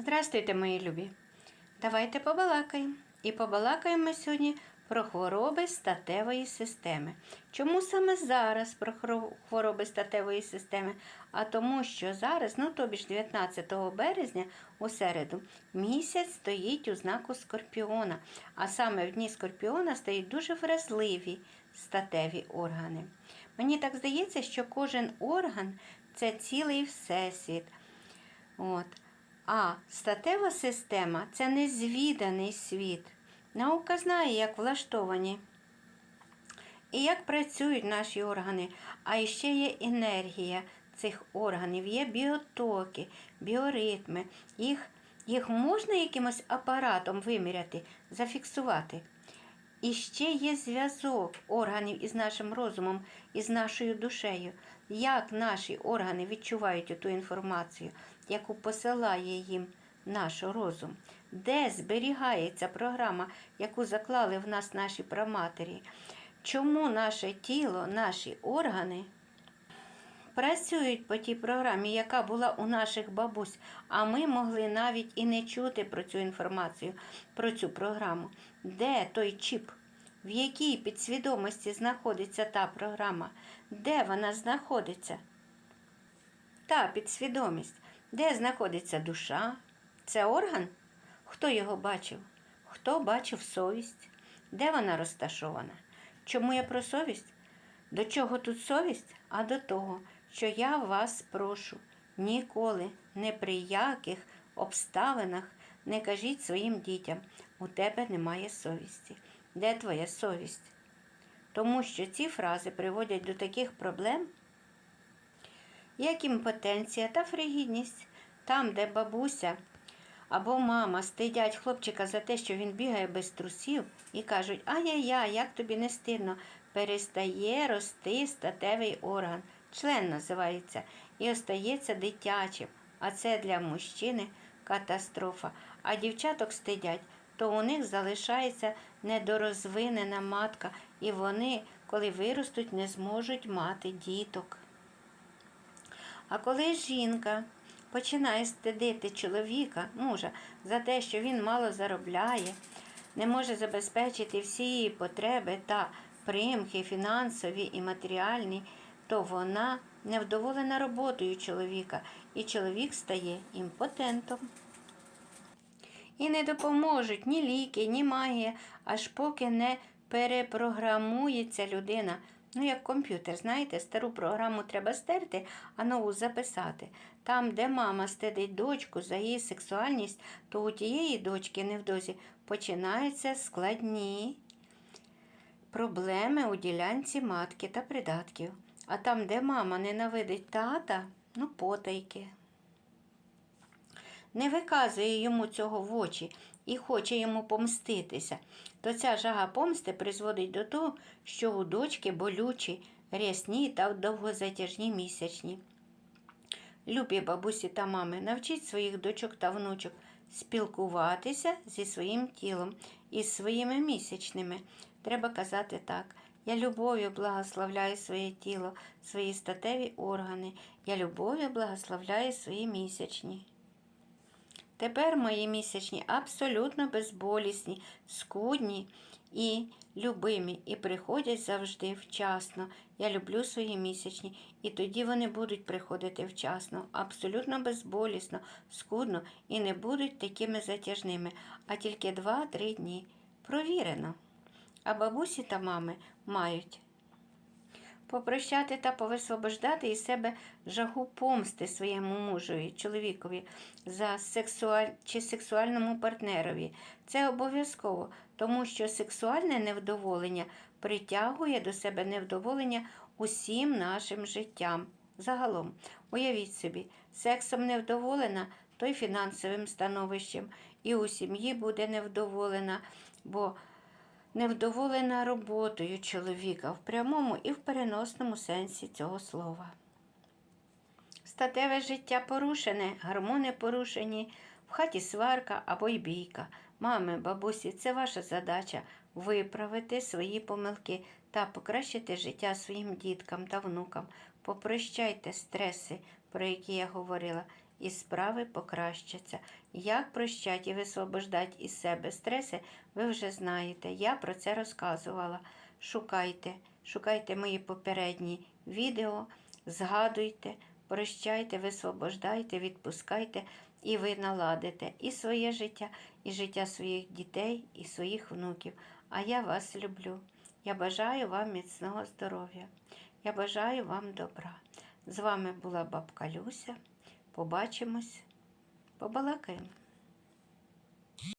Здравствуйте, мої любі! Давайте побалакаємо. І побалакаємо сьогодні про хвороби статевої системи. Чому саме зараз про хвороби статевої системи? А тому, що зараз, ну тобі ж 19 березня у середу, місяць стоїть у знаку скорпіона. А саме в дні скорпіона стоять дуже вразливі статеві органи. Мені так здається, що кожен орган це цілий всесвіт. От. А статева система це незвіданий світ. Наука знає, як влаштовані і як працюють наші органи, а ще є енергія цих органів, є біотоки, біоритми. Їх, їх можна якимось апаратом виміряти, зафіксувати. І ще є зв'язок органів із нашим розумом, із нашою душею. Як наші органи відчувають ту інформацію, яку посилає їм наш розум, де зберігається програма, яку заклали в нас наші праматері, чому наше тіло, наші органи працюють по тій програмі, яка була у наших бабусь, а ми могли навіть і не чути про цю інформацію, про цю програму. Де той чіп? В якій підсвідомості знаходиться та програма? Де вона знаходиться? Та підсвідомість. Де знаходиться душа? Це орган? Хто його бачив? Хто бачив совість? Де вона розташована? Чому я про совість? До чого тут совість? А до того, що я вас прошу ніколи, не при яких обставинах не кажіть своїм дітям, у тебе немає совісті. Де твоя совість? Тому що ці фрази приводять до таких проблем, як імпотенція та фригідність, там, де бабуся або мама стидять хлопчика за те, що він бігає без трусів, і кажуть, ай-яй-яй, як тобі не стидно, перестає рости статевий орган, член називається, і остається дитячим. А це для мужчини катастрофа. А дівчаток стидять, то у них залишається недорозвинена матка, і вони, коли виростуть, не зможуть мати діток. А коли жінка починає стидити чоловіка, мужа, за те, що він мало заробляє, не може забезпечити всі її потреби та примхи фінансові і матеріальні, то вона невдоволена роботою чоловіка, і чоловік стає імпотентом. І не допоможуть ні ліки, ні магія, аж поки не перепрограмується людина. Ну, як комп'ютер, знаєте, стару програму треба стерти, а нову записати. Там, де мама стидить дочку за її сексуальність, то у тієї дочки невдовзі починаються складні проблеми у ділянці матки та придатків. А там, де мама ненавидить тата, ну потайки не виказує йому цього в очі і хоче йому помститися, то ця жага помсти призводить до того, що у дочки болючі, рясні та довгозатяжні місячні. Любі бабусі та мами, навчіть своїх дочок та внучок спілкуватися зі своїм тілом і з своїми місячними. Треба казати так. Я любов'ю благословляю своє тіло, свої статеві органи. Я любов'ю благословляю свої місячні. Тепер мої місячні абсолютно безболісні, скудні і любимі, і приходять завжди вчасно. Я люблю свої місячні, і тоді вони будуть приходити вчасно, абсолютно безболісно, скудно і не будуть такими затяжними, а тільки 2-3 дні. Провірено. А бабусі та мами мають попрощати та повисвобождати із себе жагу помсти своєму мужові, чоловікові за сексуаль... чи сексуальному партнерові. Це обов'язково, тому що сексуальне невдоволення притягує до себе невдоволення усім нашим життям. Загалом, уявіть собі, сексом невдоволена, то й фінансовим становищем, і у сім'ї буде невдоволена, бо невдоволена роботою чоловіка в прямому і в переносному сенсі цього слова. Статеве життя порушене, гормони порушені, в хаті сварка або й бійка. Мами, бабусі, це ваша задача виправити свої помилки та покращити життя своїм діткам та внукам. Попрощайте стреси, про які я говорила, і справи покращаться. Як прощать і висвобождати із себе стреси, ви вже знаєте. Я про це розказувала. Шукайте, шукайте мої попередні відео, згадуйте, прощайте, висвобождайте, відпускайте, і ви наладите і своє життя, і життя своїх дітей, і своїх внуків. А я вас люблю. Я бажаю вам міцного здоров'я. Я бажаю вам добра. З вами була бабка Люся. Побачимось, побалакаємо.